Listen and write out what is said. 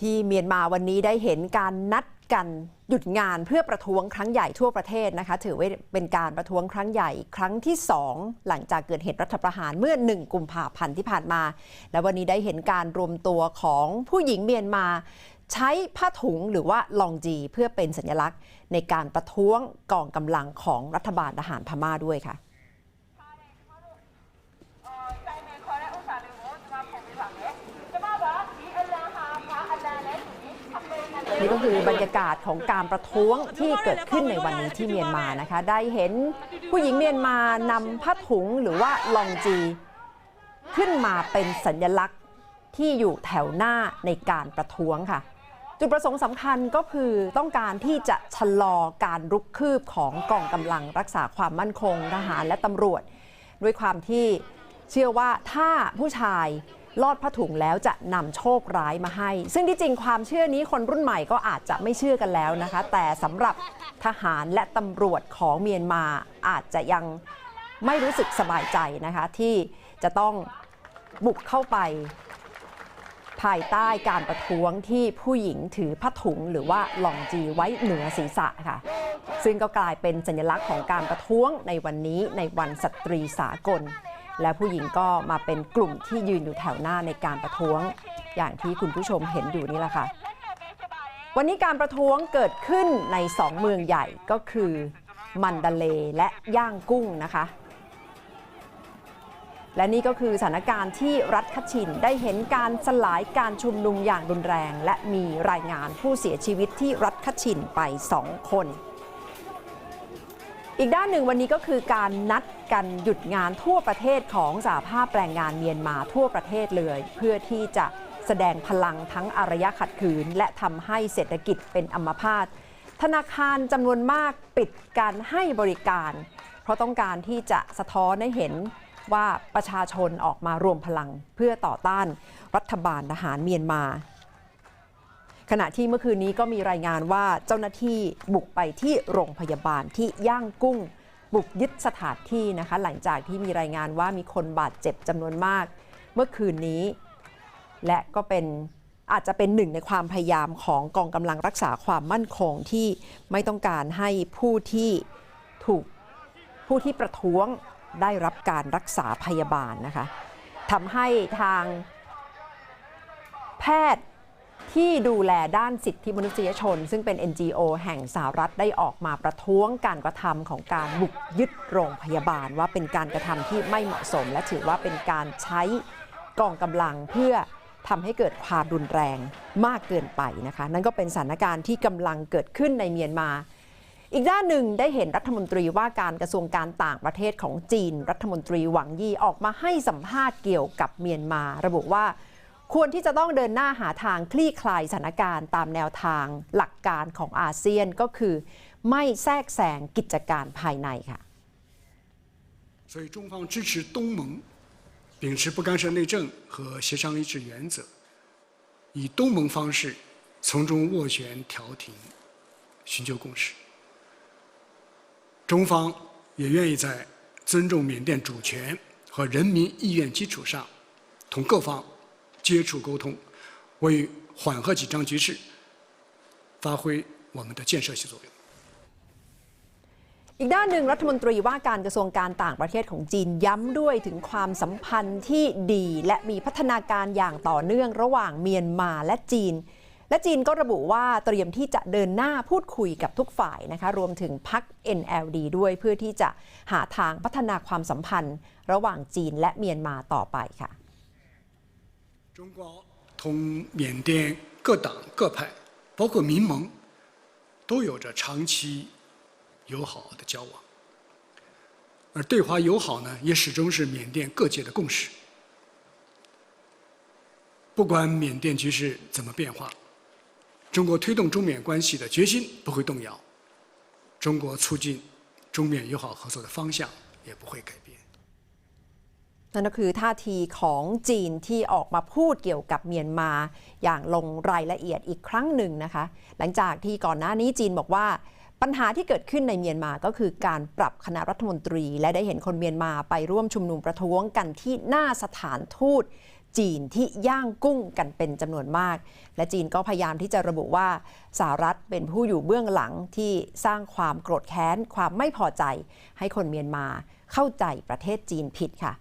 ที่เมียนมาวันนี้ได้เห็นการนัดกันหยุดงานเพื่อประท้วงครั้งใหญ่ทั่วประเทศนะคะ ถือว่าเป็นการประท้วงครั้งใหญ่ครั้งที่ 2 หลังจากเกิดเหตุรัฐประหารเมื่อ 1 กุมภาพันธ์ที่ผ่านมา และวันนี้ได้เห็นการรวมตัวของผู้หญิงเมียนมา ใช้ผ้าถุงหรือว่าลองจีเพื่อเป็นสัญลักษณ์ ในการประท้วงกองกำลังของรัฐบาลทหารพม่าด้วยค่ะ นี่ก็คือบรรยากาศของการประท้วงที่เกิดขึ้นในวันนี้ที่เมียนมานะคะ ได้เห็นผู้หญิงเมียนมานำผ้าถุงหรือว่าลองจี ขึ้นมาเป็นสัญลักษณ์ที่อยู่แถวหน้าในการประท้วงค่ะ จุดประสงค์สำคัญก็คือต้องการที่จะชะลอการรุกคืบของกองกำลังรักษาความมั่นคงทหารและตำรวจ ด้วยความที่เชื่อว่าถ้าผู้ชาย ลอดผ้าถุงแล้วจะนำโชคร้ายมาให้ ซึ่งที่จริงความเชื่อนี้คนรุ่นใหม่ก็อาจจะไม่เชื่อกันแล้วนะคะ แต่สำหรับทหารและตำรวจของเมียนมาอาจจะยังไม่รู้สึกสบายใจนะคะ ที่จะต้องบุกเข้าไปภายใต้การประท้วงที่ผู้หญิงถือผ้าถุงหรือว่าหลองจีไว้เหนือศีรษะค่ะ ซึ่งก็กลายเป็นสัญลักษณ์ของการประท้วงในวันนี้ในวันสตรีสากล และผู้หญิงก็มาเป็นกลุ่มที่ยืนอยู่แถวหน้าในการประท้วง อย่างที่คุณผู้ชมเห็นอยู่นี่แหละค่ะ วันนี้การประท้วงเกิดขึ้นในสองเมืองใหญ่ก็คือมันดาเลและย่างกุ้งนะคะ และนี่ก็คือสถานการณ์ที่รัฐคชินได้เห็นการสลายการชุมนุมอย่างรุนแรง และมีรายงานผู้เสียชีวิตที่รัฐคชชินไป 2 คน อีกด้านหนึ่งวันนี้ก็คือการนัดกันหยุดงานทั่วประเทศของสหภาพแรงงานเมียนมาทั่วประเทศเลย เพื่อที่จะแสดงพลังทั้งอารยะขัดขืน และทำให้เศรษฐกิจเป็นอัมพาตธนาคารจำนวนมากปิดการให้บริการ เพราะต้องการที่จะสะท้อนให้เห็นว่าประชาชนออกมารวมพลังเพื่อต่อต้านรัฐบาลทหารเมียนมา ขณะที่เมื่อคืนนี้ก็มีรายงานว่าเจ้าหน้าที่บุกไปที่โรงพยาบาลที่ย่างกุ้ง บุกยึดสถานที่นะคะ หลังจากที่มีรายงานว่ามีคนบาดเจ็บจำนวนมาก เมื่อคืนนี้ และก็เป็นอาจจะเป็นหนึ่งในความพยายามของกองกำลังรักษาความมั่นคงที่ไม่ต้องการให้ผู้ที่ถูกผู้ที่ประท้วงได้รับการรักษาพยาบาลนะคะทำให้ทางแพทย์ ที่ดูแลด้านสิทธิมนุษยชน ซึ่งเป็น NGO แห่งสหรัฐได้ออกมาประท้วงการกระทำของการบุกยึดโรงพยาบาล ว่าเป็นการกระทำที่ไม่เหมาะสม และถือว่าเป็นการใช้กองกำลังเพื่อทำให้เกิดความรุนแรงมากเกินไปนะคะ นั่นก็เป็นสถานการณ์ที่กำลังเกิดขึ้นในเมียนมา อีกด้านหนึ่งได้เห็นรัฐมนตรีว่าการกระทรวงการต่างประเทศของจีน รัฐมนตรีหวังยี่ออกมาให้สัมภาษณ์เกี่ยวกับเมียนมา ระบุว่า ควรที่จะต้องเดินหน้าหาทางคลี่คลายสถานการณ์ตามแนวทางหลักการของอาเซียนก็คือ ไม่แทรกแซงกิจการภายในค่ะ 所以中方支持东盟秉持不干涉内政和协商一致原则，以东盟方式从中斡旋调停，寻求共识。中方也愿意在尊重缅甸主权和人民意愿基础上，同各方 接触沟通，为缓和紧张局势发挥我们的建设性作用。 อีกด้านหนึ่งรัฐมนตรีว่าการกระทรวงการต่างประเทศของจีนย้ำด้วยถึงความสัมพันธ์ที่ดี และมีพัฒนาการอย่างต่อเนื่องระหว่างเมียนมาและจีน และจีนก็ระบุว่าเตรียมที่จะเดินหน้าพูดคุยกับทุกฝ่ายนะคะรวมถึงพัก NLD ด้วยเพื่อที่จะหาทางพัฒนาความสัมพันธ์ ระหว่างจีนและเมียนมาต่อไปค่ะ 中国同缅甸各党各派，包括民盟，都有着长期友好的交往。而对华友好呢，也始终是缅甸各界的共识。不管缅甸局势怎么变化，中国推动中缅关系的决心不会动摇，中国促进中缅友好合作的方向也不会改变。 นั่นก็คือท่าทีของจีนที่ออกมาพูดเกี่ยวกับเมียนมา อย่างลงรายละเอียดอีกครั้งหนึ่งนะคะ หลังจากที่ก่อนหน้านี้จีนบอกว่าปัญหาที่เกิดขึ้นในเมียนมาก็คือการปรับคณะรัฐมนตรี และได้เห็นคนเมียนมาไปร่วมชุมนุมประท้วงกันที่หน้าสถานทูตจีนที่ย่างกุ้งกันเป็นจำนวนมาก และจีนก็พยายามที่จะระบุว่าสหรัฐเป็นผู้อยู่เบื้องหลังที่สร้างความโกรธแค้น ความไม่พอใจ ให้คนเมียนมาเข้าใจประเทศจีนผิดค่ะ